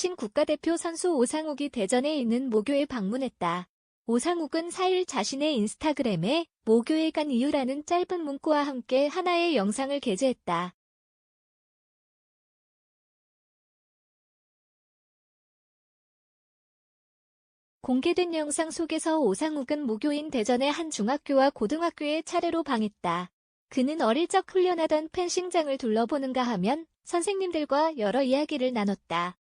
펜싱 국가대표 선수 오상욱이 대전에 있는 모교에 방문했다. 오상욱은 4일 자신의 인스타그램에 모교에 간 이유라는 짧은 문구와 함께 하나의 영상을 게재했다. 공개된 영상 속에서 오상욱은 모교인 대전의 한 중학교와 고등학교에 차례로 방했다. 그는 어릴 적 훈련하던 펜싱장을 둘러보는가 하면 선생님들과 여러 이야기를 나눴다.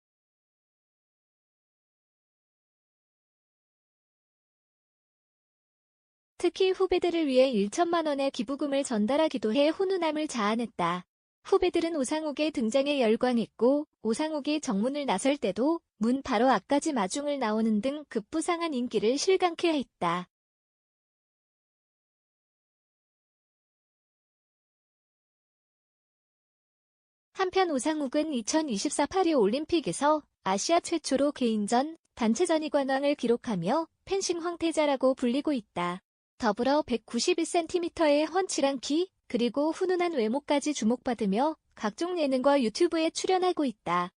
특히 후배들을 위해 1천만 원의 기부금을 전달하기도 해 훈훈함을 자아냈다. 후배들은 오상욱의 등장에 열광했고 오상욱이 정문을 나설 때도 문 바로 앞까지 마중을 나오는 등 급부상한 인기를 실감케 했다. 한편 오상욱은 2024 파리 올림픽에서 아시아 최초로 개인전, 단체전 이 관왕을 기록하며 펜싱 황태자라고 불리고 있다. 더불어 191cm의 훤칠한 키, 그리고 훈훈한 외모까지 주목받으며 각종 예능과 유튜브에 출연하고 있다.